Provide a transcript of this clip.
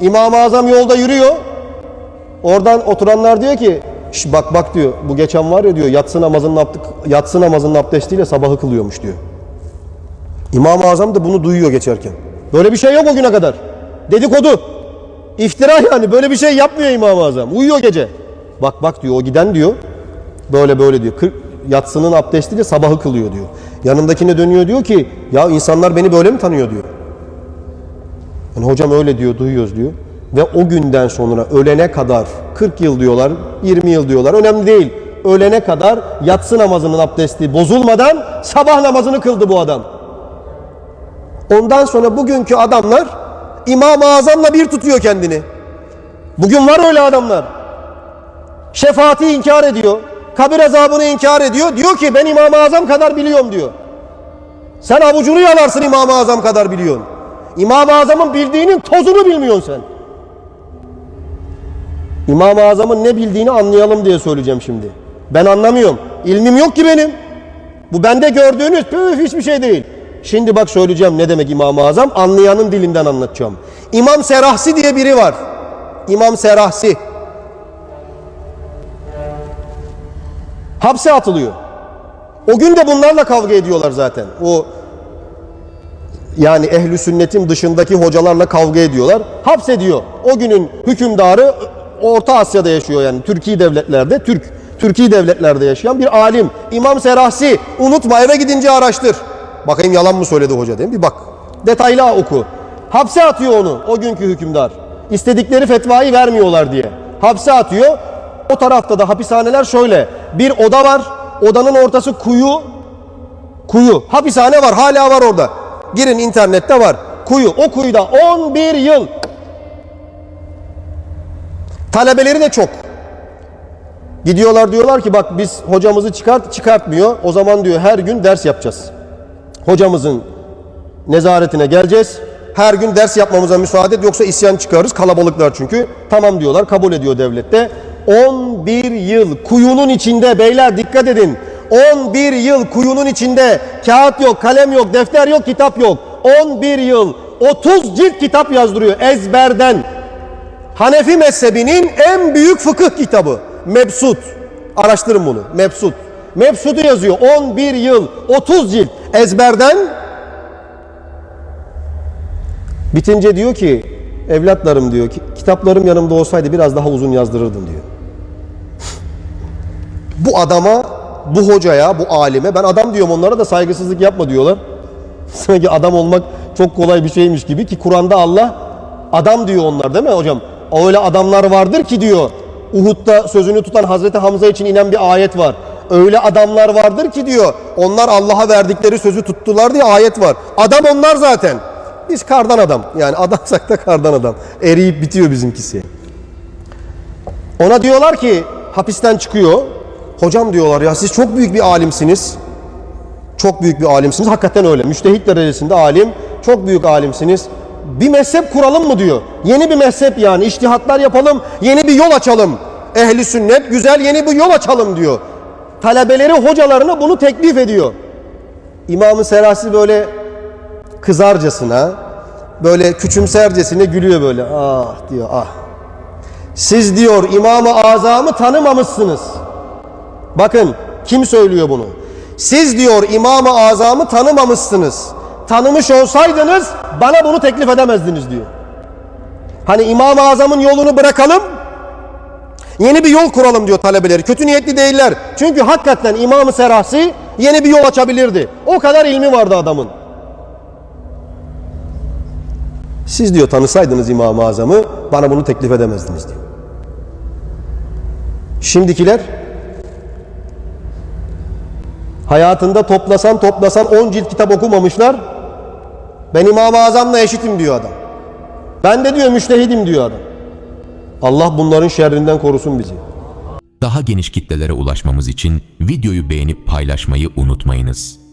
İmam-ı Azam yolda yürüyor. Oradan oturanlar diyor ki "Şş, bak bak diyor bu geçen var ya diyor yatsı namazının abd- yatsı namazının abdestiyle sabahı kılıyormuş diyor. İmam-ı Azam da bunu duyuyor geçerken. Böyle bir şey yok o güne kadar. Dedikodu. İftira yani böyle bir şey yapmıyor İmam-ı Azam. Uyuyor gece. Bak bak diyor o giden diyor. Böyle böyle diyor. Kır, yatsının abdestiyle sabahı kılıyor diyor. Yanındakine dönüyor diyor ki ya insanlar beni böyle mi tanıyor diyor. Yani hocam öyle diyor duyuyoruz diyor. Ve o günden sonra ölene kadar 40 yıl diyorlar 20 yıl diyorlar önemli değil. Ölene kadar yatsı namazının abdesti bozulmadan sabah namazını kıldı bu adam. Ondan sonra bugünkü adamlar İmam-ı Azam'la bir tutuyor kendini. Bugün var öyle adamlar. Şefaati inkar ediyor. Kabir azabını inkar ediyor. Diyor ki ben İmam-ı Azam kadar biliyorum diyor. Sen avucunu yalarsın İmam-ı Azam kadar biliyorsun. İmam-ı Azam'ın bildiğinin tozunu bilmiyorsun sen. İmam-ı Azam'ın ne bildiğini anlayalım diye söyleyeceğim şimdi. Ben anlamıyorum. İlmim yok ki benim. Bu bende gördüğünüz püf hiçbir şey değil. Şimdi bak söyleyeceğim ne demek İmam-ı Azam. Anlayanın dilinden anlatacağım. İmam Serahsi diye biri var. İmam Serahsi. Hapse atılıyor. O gün de bunlarla kavga ediyorlar zaten. O yani ehli sünnetin dışındaki hocalarla kavga ediyorlar. Hapsediyor. O günün hükümdarı Orta Asya'da yaşıyor yani Türkiye devletlerde, Türk Türkiye devletlerde yaşayan bir alim. İmam Serahsi. Unutma eve gidince araştır. Bakayım yalan mı söyledi hoca değil mi? Bir bak. Detaylı oku. Hapse atıyor onu o günkü hükümdar. İstedikleri fetvayı vermiyorlar diye. Hapse atıyor. O tarafta da hapishaneler şöyle. Bir oda var. Odanın ortası kuyu. Kuyu. Hapishane var. Hala var orada. Girin internette var. Kuyu. O kuyuda 11 yıl. Talebeleri de çok. Gidiyorlar diyorlar ki bak biz hocamızı çıkart çıkartmıyor. O zaman diyor her gün ders yapacağız. Hocamızın nezaretine geleceğiz. Her gün ders yapmamıza müsaade et yoksa isyan çıkarırız. Kalabalıklar çünkü. Tamam diyorlar kabul ediyor devlette. 11 yıl kuyunun içinde beyler dikkat edin. 11 yıl kuyunun içinde kağıt yok, kalem yok, defter yok, kitap yok. 11 yıl 30 cilt kitap yazdırıyor ezberden. Hanefi mezhebinin en büyük fıkıh kitabı Mebsut. Araştırın bunu. Mebsut. Mebsut'u yazıyor. 11 yıl 30 cilt ezberden bitince diyor ki evlatlarım diyor ki kitaplarım yanımda olsaydı biraz daha uzun yazdırırdım diyor. bu adama, bu hocaya, bu alime ben adam diyorum onlara da saygısızlık yapma diyorlar. Sanki adam olmak çok kolay bir şeymiş gibi ki Kur'an'da Allah adam diyor onlar değil mi hocam? Öyle adamlar vardır ki diyor. Uhud'da sözünü tutan Hazreti Hamza için inen bir ayet var. Öyle adamlar vardır ki diyor. Onlar Allah'a verdikleri sözü tuttular diye ayet var. Adam onlar zaten. Biz kardan adam. Yani adamsak da kardan adam. Eriyip bitiyor bizimkisi. Ona diyorlar ki hapisten çıkıyor. Hocam diyorlar ya siz çok büyük bir alimsiniz. Çok büyük bir alimsiniz. Hakikaten öyle. Müştehit derecesinde alim. Çok büyük alimsiniz. Bir mezhep kuralım mı diyor. Yeni bir mezhep yani. İçtihatlar yapalım. Yeni bir yol açalım. Ehli sünnet güzel yeni bir yol açalım diyor. Talebeleri hocalarına bunu teklif ediyor. İmam-ı Serasi böyle kızarcasına, böyle küçümsercesine gülüyor böyle. Ah diyor ah. Siz diyor İmam-ı Azam'ı tanımamışsınız. Bakın kim söylüyor bunu? Siz diyor İmam-ı Azam'ı tanımamışsınız. Tanımış olsaydınız bana bunu teklif edemezdiniz diyor. Hani İmam-ı Azam'ın yolunu bırakalım, yeni bir yol kuralım diyor talebeleri. Kötü niyetli değiller. Çünkü hakikaten İmam-ı Serahsi yeni bir yol açabilirdi. O kadar ilmi vardı adamın. Siz diyor tanısaydınız İmam-ı Azam'ı bana bunu teklif edemezdiniz diyor. Şimdikiler hayatında toplasan toplasan 10 cilt kitap okumamışlar. Ben İmam-ı Azam'la eşitim diyor adam. Ben de diyor müştehidim diyor adam. Allah bunların şerrinden korusun bizi. Daha geniş kitlelere ulaşmamız için videoyu beğenip paylaşmayı unutmayınız.